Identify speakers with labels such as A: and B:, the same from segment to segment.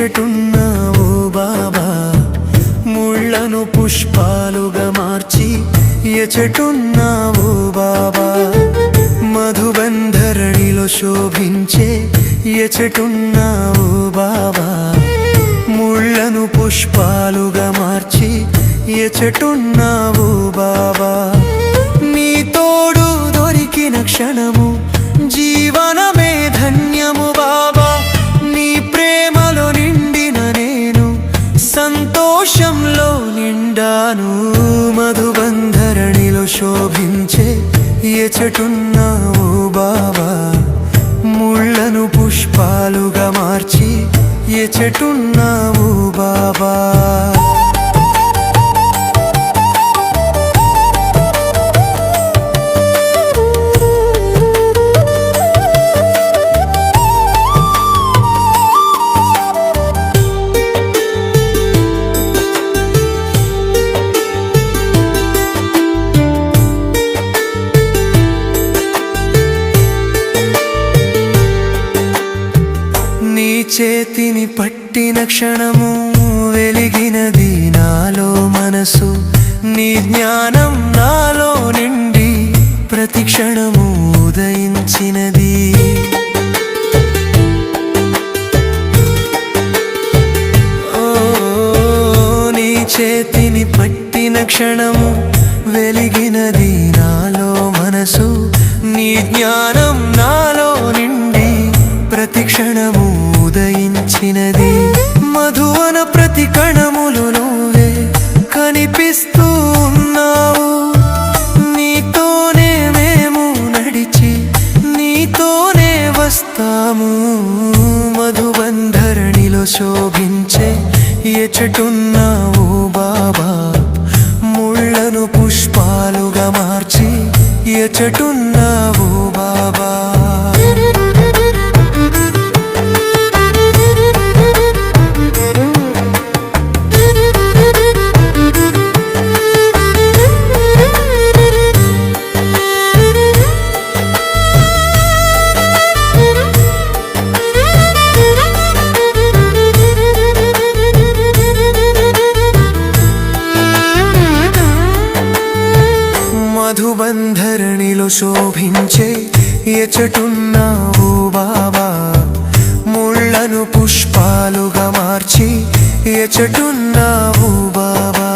A: చెట్టున్నావు బాబా. ముళ్ళను పుష్పాలుగా మార్చి ఎచటున్నావు బాబా. మధుబంధరణిలో శోభించే ఎచటున్నావు బాబా. ముళ్ళను పుష్పాలుగా మార్చి ఎచటున్నావు చెటున్నావు బాబా ముళ్ళను పుష్పాలుగా మార్చి ఎచటున్నావు బాబా చేతిని పట్టిన క్షణము వెలిగినది నాలో మనసు. నీ జ్ఞానం నాలో నిండి ప్రతి క్షణము ఉదయించినది. ఓ, నీ చేతిని పట్టిన క్షణము వెలిగినది నాలో మనసు. నీ జ్ఞానం నాలో ఎచటున్నావు బాబా. ముళ్ళను పుష్పాలుగా మార్చి ఎచటున్నావు బాబా. మధుబంధరణిలో శోభించే ఎచటున్నావు బాబా ముళ్ళను పుష్పాలుగా మార్చి ఎచటున్నావు బాబా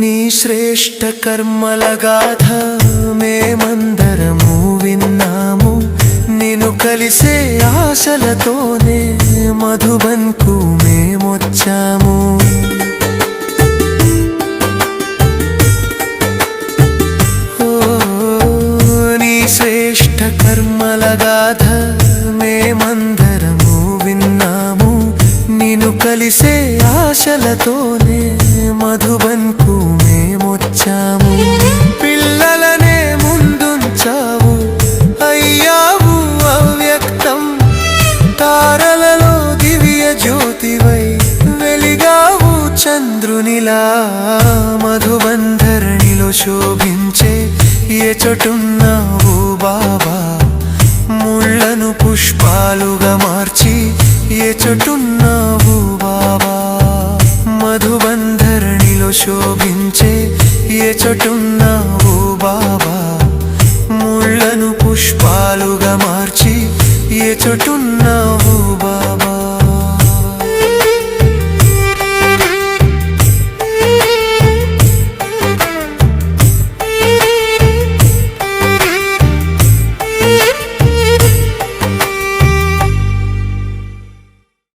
A: నీ శ్రేష్ట కర్మల గాథ మేమందరము విన్నాము. నిన్ను కలిసే ఆశలతోనే మధుబన్కు మేమొచ్చాము. నీ శ్రేష్ట కర్మల గాథ మేమందరము విన్నాము. నిన్ను కలిసే ఆశలతోనే మధుబన్కు మేమొచ్చాము. చంద్రునిలా మధుబంధరణిలో శోభించే ఏ చోటున్నావు బాబా. ముళ్ళను పుష్పాలుగా మార్చి ఏ చోటున్నావు బాబా. మధుబంధరణిలో శోభించే ఏ చోటున్నావు బాబా. ముళ్ళను పుష్పాలుగా మార్చి ఏ చోటున్నావు బాబా.